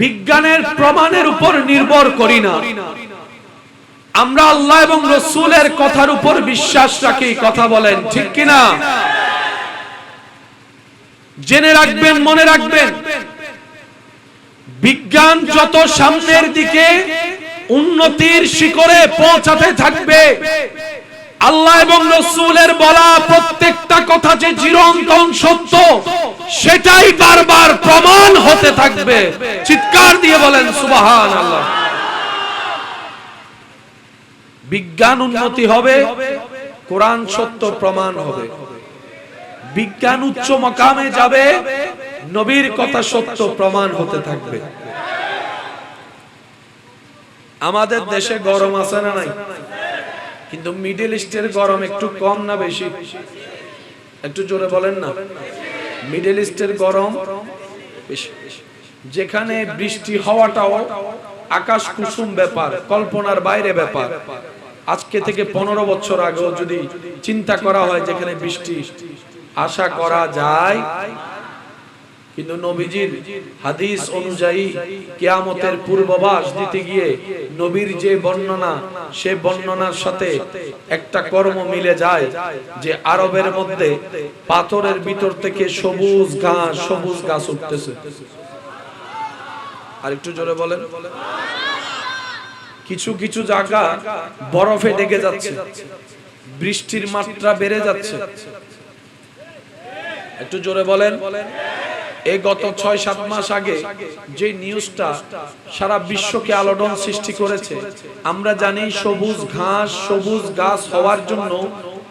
বিজ্ঞানের প্রমাণের উপর নির্ভর করি না। আমরা আল্লাহ এবং রসুলের কথার উপর বিশ্বাস রাখি, কথা বলেন, ঠিক কিনা? জেনে রাখবেন, মনে রাখবেন, বিজ্ঞান যত সামনের দিকে উন্নতির শিখরে পৌঁছাতে থাকবে আল্লাহ এবং রসুলের বলা প্রত্যেকটা কথা যে চিরন্তন সত্য, সেটাই বারবার প্রমাণ হতে থাকবে। চিৎকার দিয়ে বলেন সুবাহান আল্লাহ বিজ্ঞান উন্নতি হবে, কোরআন সত্য প্রমাণ হবে। বিজ্ঞান উচ্চ মকামে যাবে, নবীর কথা সত্য প্রমাণ হতে থাকবে। আমাদের দেশে গরম আছে না নাই? কিন্তু মিডল ইস্টের গরম একটু কম না বেশি? একটু জোরে বলেন না। মিডল ইস্টের গরম বেশি। যেখানে বৃষ্টি হওয়াটাও আকাশ কুসুম ব্যাপার, কল্পনার বাইরে ব্যাপার। আজকে থেকে পনেরো বছর আগেও যদি চিন্তা করা হয় যেখানে বৃষ্টি, আশা করা যায় কিন্তু নবীজির হাদিস অনুযায়ী কিয়ামতের পূর্বাভাস দিতে গিয়ে নবীর যে বর্ণনা, সে বর্ণনার সাথে একটা কর্ম মিলে যায় যে আরবের মধ্যে পাথরের ভিতর থেকে সবুজ ঘাস, সবুজ গাছ উঠতেছে। আর একটু জোরে বলেন। কিছু কিছু জায়গা বরফে ডেকে যাচ্ছে। বৃষ্টির মাত্রা বেড়ে যাচ্ছে। একটু জোরে বলেন। এই গত ছয়, সাত মাস আগে যে নিউজটা সারা বিশ্বকে আলোড়ন সৃষ্টি করেছে, আমরা জানি সবুজ ঘাস, সবুজ গাছ হওয়ার জন্য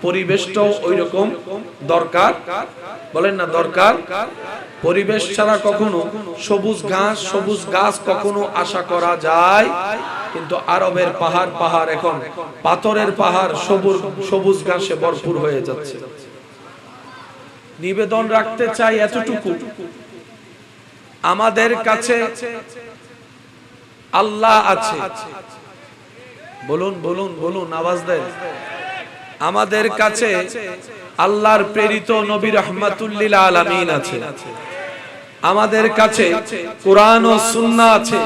পরিবেশটাও ওই রকম দরকার? বলেন না, দরকার? পরিবেশ ছাড়া কখনো সবুজ ঘাস, সবুজ গাছ কখনো আশা করা যায়। কিন্তু আরবের পাহাড় পাহাড় এখন পাথরের পাহাড় সবুজ সবুজ ঘাসে ভরপুর হয়ে যাচ্ছে। নিবেদন রাখতে চাই এতটুকু। আমাদের কাছে আল্লাহ আছে। বলুন বলুন বলুন, আওয়াজ দেন। আমাদের কাছে আল্লাহর প্রেরিত নবী রহমাতুল্লিল আলামিন আছে। আমাদের কাছে কোরআন ও সুন্নাহ আছে।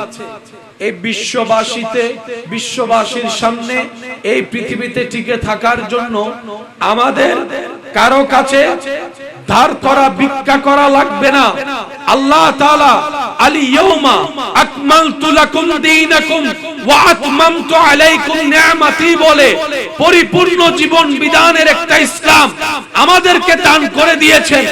এই বিশ্ববাসীতে, বিশ্ববাসীর সামনে এই পৃথিবীতে টিকে থাকার জন্য আমাদের কারও কাছে ধার করা, ভিক্ষা করা লাগবে না। আল্লাহ তাআলা পরিপূর্ণ জীবন বিধানের একটা ইসলাম আমাদেরকে দান করে দিয়েছেন।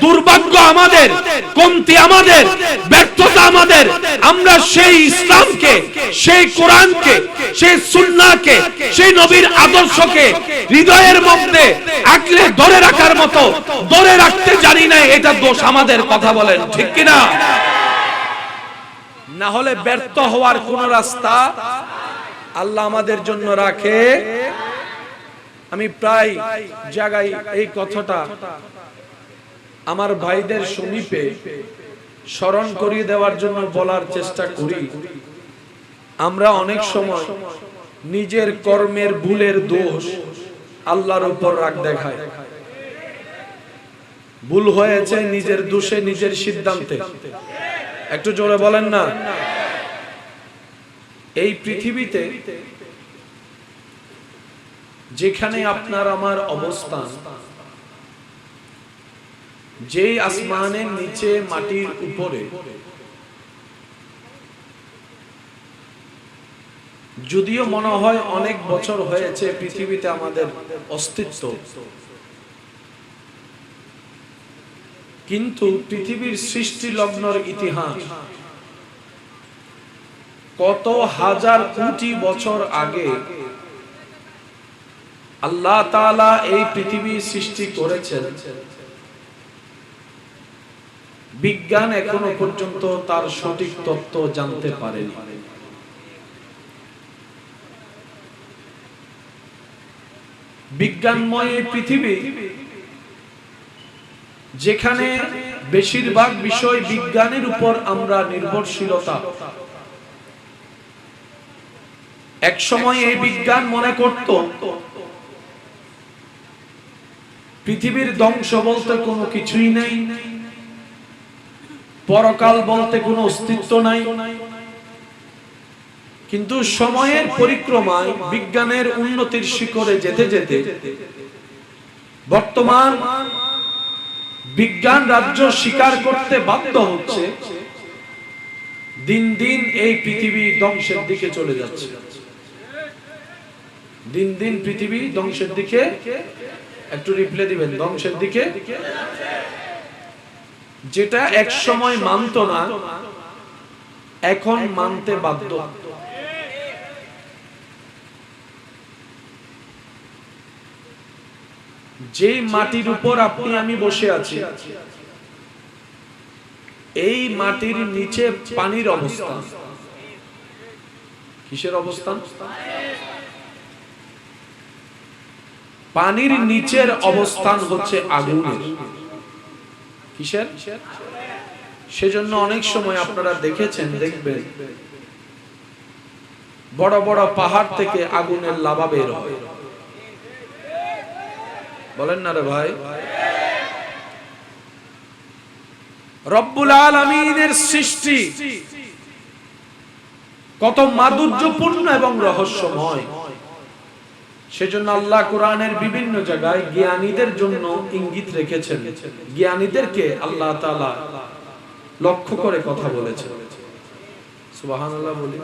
দুর্ভাগ্য আমাদের, কমতি আমাদের, ব্যর্থতা আমাদের। আমরা সেই ইসলামকে, সেই কোরআনকে, সেই সুন্নাহকে, সেই নবীর আদর্শকে হৃদয়ের মধ্যে আঁকড়ে ধরে রাখার মতো, ধরে রাখতে জানি না, এটা দোষ আমাদের, কথা বলেন, ঠিক কিনা? না হলে ব্যর্থ হওয়ার কোন রাস্তা আল্লাহ আমাদের জন্য রাখে। আমি প্রায় জায়গায় এই কথাটা। আমার ভাইদের সমীপে স্মরণ করিয়ে দেওয়ার জন্য বলার চেষ্টা করি। আমরা অনেক সময় নিজের কর্মের ভুলের দোষ আল্লাহর উপর রাগ দেখায় ভুল হয়েছে নিজের দোষে, নিজের সিদ্ধান্তে। একটু জোরে বলেন না। এই পৃথিবীতে যেখানে আপনার আমার অবস্থান, যেই আসমানের নিচে মাটির উপরে, যদিও মনে হয় অনেক বছর হয়েছে পৃথিবীতে আমাদের অস্তিত্ব কিন্তু পৃথিবীর সৃষ্টি লগ্নর ইতিহাস কত হাজার কোটি বছর আগে আল্লাহ তাআলা এই পৃথিবী সৃষ্টি করেছেন। বিজ্ঞান এখনও পর্যন্ত তার সঠিক তত্ত্ব জানতে পারেনি। বিজ্ঞানময় এই পৃথিবী যেখানে বেশিরভাগ বিষয় বিজ্ঞানের উপর আমরা নির্ভরশীলতা। এক সময় এই বিজ্ঞান মনে করত, পৃথিবীর ধ্বংস বলতে কোনো কিছুই নেই, পরকাল বলতে কোনো অস্তিত্ব নাই। কিন্তু সময়ের পরিক্রমায় বিজ্ঞানের উন্নতির শিখরে যেতে যেতে বর্তমান বিজ্ঞান রাজ্য স্বীকার করতে বাধ্য হচ্ছে, দিন দিন এই পৃথিবী ধ্বংসের দিকে চলে যাচ্ছে। দিন দিন পৃথিবী ধ্বংসের দিকে, একটু রিপ্লে দিবেন, ধ্বংসের দিকে? যেটা এক সময় মানত না, এখন মানতে বাধ্য। যে মাটির উপর আপনি, আমি বসে আছি, এই মাটির নিচে পানির অবস্থান কিসের অবস্থান পানির নিচের অবস্থান হচ্ছে আগুনের। কিসের? সেজন্য অনেক সময় আপনারা দেখেছেন, দেখবেন, বড় বড় পাহাড় থেকে আগুনের লাভা বের হয়। বলেন না রে ভাই। রব্বুল আলমিনের সৃষ্টি কত মাধুর্যপূর্ণ এবং রহস্যময়। সেজন্য আল্লাহ কোরআনের বিভিন্ন জায়গায় জ্ঞানীদের জন্য ইঙ্গিত রেখেছেন। জ্ঞানীদেরকে আল্লাহ তাআলা লক্ষ্য করে কথা বলেছেন। সুবহানাল্লাহ বলি।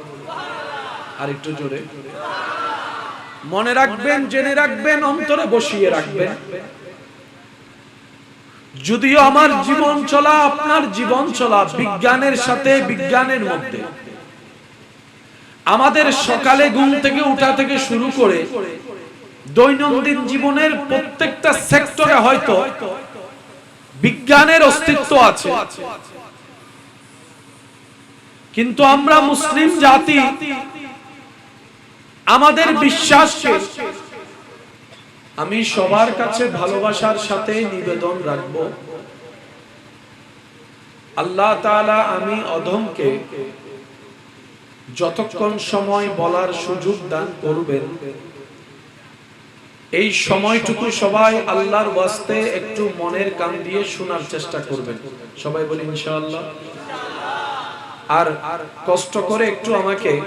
আর একটু জোরে। মনে রাখবেন, জেনে রাখবেন, অন্তরে বসিয়ে রাখবেন। যদিও আমার জীবন চলা আপনার জীবন চলা বিজ্ঞানের সাথে বিজ্ঞানের মধ্যে। আমাদের সকালে ঘুম থেকে উঠা থেকে শুরু করে দৈনন্দিন জীবনের প্রত্যেকটা সেক্টরে হয়তো বিজ্ঞানের অস্তিত্ব আছে। কিন্তু আমরা মুসলিম জাতি আমাদের বিশ্বাসকে আমি সবার কাছে ভালোবাসার সাথে নিবেদন রাখব। আল্লাহ তাআলা আমি অধমকে যতক্ষণ সময় বলার সুযোগ দান করবেন এই সময়টুকু সবাই আল্লাহর ওয়াস্তে একটু মনের কান দিয়ে শোনার চেষ্টা করবেন। সবাই বলি ইনশাআল্লাহ। আর কষ্ট করে একটু আমাকে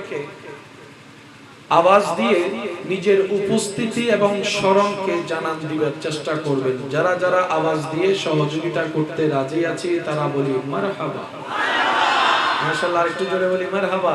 আওয়াজ দিয়ে নিজের উপস্থিতি এবং স্মরণকে জানান দিবার চেষ্টা করবেন। যারা যারা আওয়াজ দিয়ে সহযোগিতা করতে রাজি আছে, তারা বলি মার হাবা মার্শাল্লাহ একটু জোরে বলি, মারহাবা।